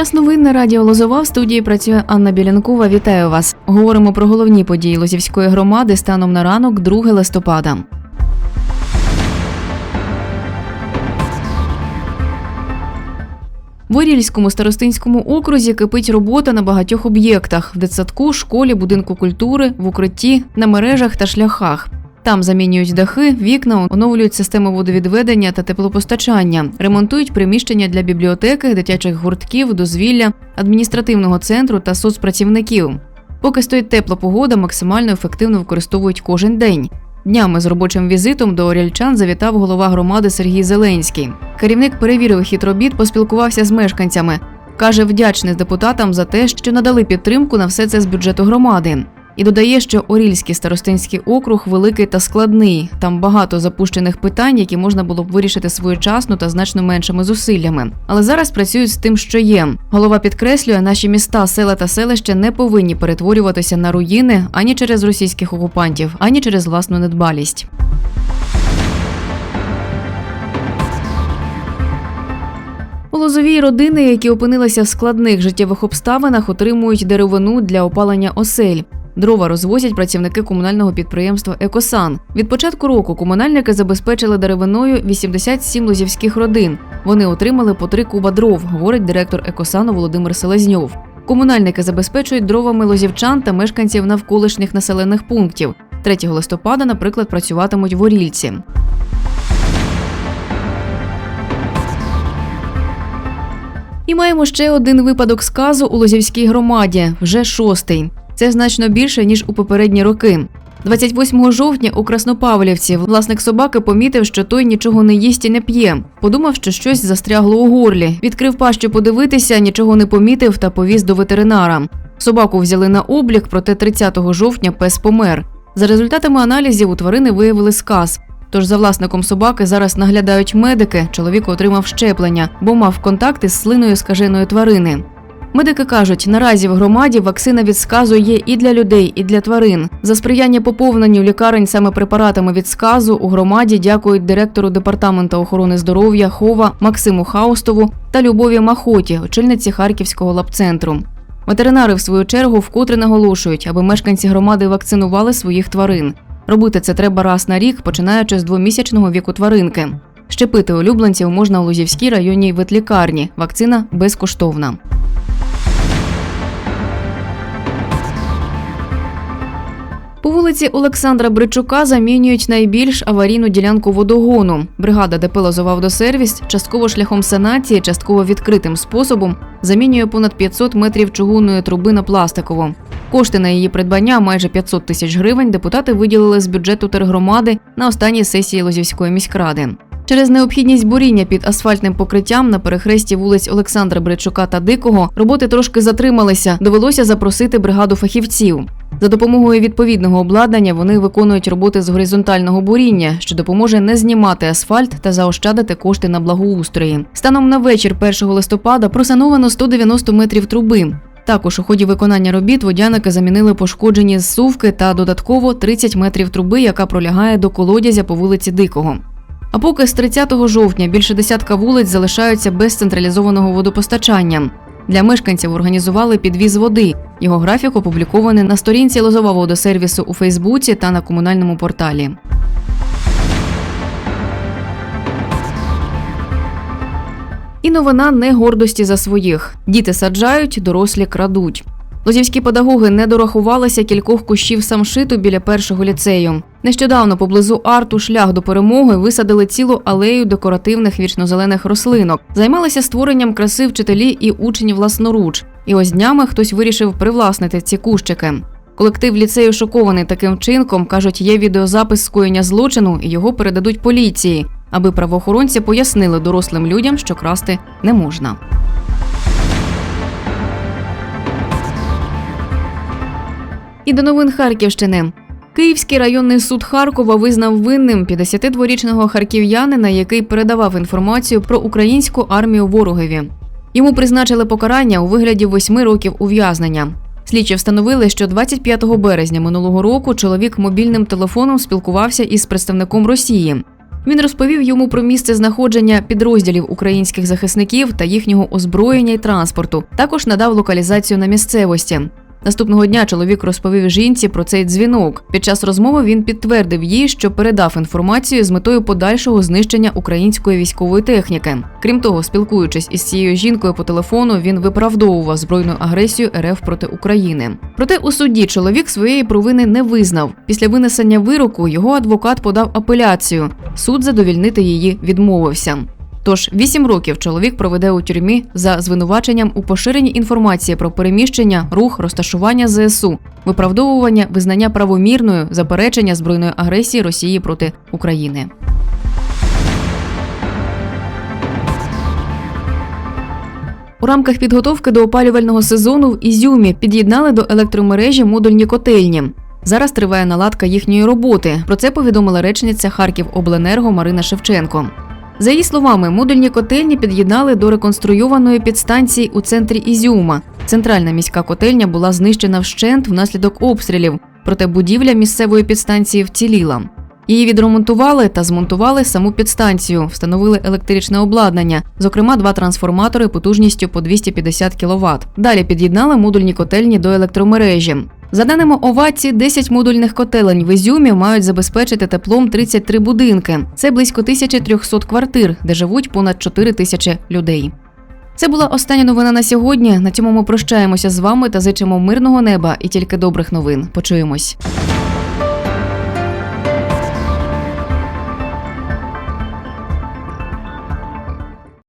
Час новин на радіо Лозова в студії працює Анна Білянкова. Вітаю вас. Говоримо про головні події Лозівської громади станом на ранок 2 листопада. В Орільському старостинському окрузі кипить робота на багатьох об'єктах: в дитсадку, школі, будинку культури, в укритті, на мережах та шляхах. Там замінюють дахи, вікна, оновлюють системи водовідведення та теплопостачання, ремонтують приміщення для бібліотеки, дитячих гуртків, дозвілля, адміністративного центру та соцпрацівників. Поки стоїть тепла погода, максимально ефективно використовують кожен день. Днями з робочим візитом до орільчан завітав голова громади Сергій Зеленський. Керівник перевірив хід робіт, поспілкувався з мешканцями. Каже, вдячний депутатам за те, що надали підтримку на все це з бюджету громади. І додає, що Орільський старостинський округ великий та складний. Там багато запущених питань, які можна було б вирішити своєчасно та значно меншими зусиллями. Але зараз працюють з тим, що є. Голова підкреслює, наші міста, села та селища не повинні перетворюватися на руїни ані через російських окупантів, ані через власну недбалість. У Лозовій родини, які опинилися в складних життєвих обставинах, отримують деревину для опалення осель. Дрова розвозять працівники комунального підприємства Екосан. Від початку року комунальники забезпечили деревиною 87 лозівських родин. Вони отримали по три куба дров, говорить директор Екосану Володимир Селезньов. Комунальники забезпечують дровами лозівчан та мешканців навколишніх населених пунктів. 3 листопада, наприклад, працюватимуть в Орільці. І маємо ще один випадок сказу у Лозівській громаді, вже шостий. Це значно більше ніж у попередні роки. 28 жовтня у Краснопавлівці власник собаки помітив, що той нічого не їсть і не п'є. Подумав, що щось застрягло у горлі. Відкрив пащу подивитися, нічого не помітив та повіз до ветеринара. Собаку взяли на облік, проте 30 жовтня пес помер. За результатами аналізів у тварини виявили сказ. Тож за власником собаки зараз наглядають медики. Чоловік отримав щеплення, бо мав контакти з слиною скаженої тварини. Медики кажуть, наразі в громаді вакцина від сказу є і для людей, і для тварин. За сприяння поповненню лікарень саме препаратами від сказу у громаді дякують директору департаменту охорони здоров'я Хова Максиму Хаустову та Любові Махоті, очільниці Харківського лапцентру. Ветеринари, в свою чергу, вкотре наголошують, аби мешканці громади вакцинували своїх тварин. Робити це треба раз на рік, починаючи з двомісячного віку тваринки. Щепити улюбленців можна у Лузівській районній ветлікарні. Вакцина безкоштовна. По вулиці Олександра Бричука замінюють найбільш аварійну ділянку водогону. Бригада ДП «Лозова Автосервіс» частково шляхом санації, частково відкритим способом замінює понад 500 метрів чугунної труби на пластикову. Кошти на її придбання майже 500 тисяч гривень депутати виділили з бюджету тергромади на останній сесії Лозівської міськради. Через необхідність буріння під асфальтним покриттям на перехресті вулиць Олександра Бричука та Дикого роботи трошки затрималися. Довелося запросити бригаду фахівців. За допомогою відповідного обладнання вони виконують роботи з горизонтального буріння, що допоможе не знімати асфальт та заощадити кошти на благоустрої. Станом на вечір 1 листопада просановано 190 метрів труби. Також у ході виконання робіт водяники замінили пошкоджені зсувки та додатково 30 метрів труби, яка пролягає до колодязя по вулиці Дикого. А поки з 30 жовтня більше десятка вулиць залишаються без централізованого водопостачання. Для мешканців організували підвіз води. Його графік опублікований на сторінці Лозова водосервісу у Фейсбуці та на комунальному порталі. І новина не гордості за своїх. Діти саджають, дорослі крадуть. Лозівські педагоги не дорахувалися кількох кущів самшиту біля першого ліцею. Нещодавно поблизу арту шлях до перемоги висадили цілу алею декоративних вічнозелених рослинок. Займалися створенням краси вчителі і учні власноруч. І ось днями хтось вирішив привласнити ці кущики. Колектив ліцею шокований таким вчинком. кажуть, є відеозапис скоєння злочину і його передадуть поліції, аби правоохоронці пояснили дорослим людям, що красти не можна. І до новин Харківщини. Київський районний суд Харкова визнав винним 52-річного харків'янина, який передавав інформацію про українську армію ворогові. Йому призначили покарання у вигляді восьми років ув'язнення. Слідчі встановили, що 25 березня минулого року чоловік мобільним телефоном спілкувався із представником Росії. Він розповів йому про місце знаходження підрозділів українських захисників та їхнього озброєння й транспорту. Також надав локалізацію на місцевості. Наступного дня чоловік розповів жінці про цей дзвінок. Під час розмови він підтвердив їй, що передав інформацію з метою подальшого знищення української військової техніки. Крім того, спілкуючись із цією жінкою по телефону, він виправдовував збройну агресію РФ проти України. Проте у суді чоловік своєї провини не визнав. Після винесення вироку його адвокат подав апеляцію. Суд задовільнити її відмовився. Тож вісім років чоловік проведе у тюрмі за звинуваченням у поширенні інформації про переміщення, рух, розташування ЗСУ, виправдовування визнання правомірною заперечення збройної агресії Росії проти України. У рамках підготовки до опалювального сезону в Ізюмі під'єднали до електромережі модульні котельні. Зараз триває наладка їхньої роботи. Про це повідомила речниця Харківобленерго Марина Шевченко. За її словами, модульні котельні під'єднали до реконструйованої підстанції у центрі Ізюма. Центральна міська котельня була знищена вщент внаслідок обстрілів, проте будівля місцевої підстанції вціліла. Її відремонтували та змонтували саму підстанцію, встановили електричне обладнання, зокрема два трансформатори потужністю по 250 кВт. Далі під'єднали модульні котельні до електромережі. За даними Оваці, 10 модульних котелень в Ізюмі мають забезпечити теплом 33 будинки. Це близько 1300 квартир, де живуть понад 4 тисячі людей. Це була остання новина на сьогодні. На цьому ми прощаємося з вами та зичимо мирного неба і тільки добрих новин. Почуємось.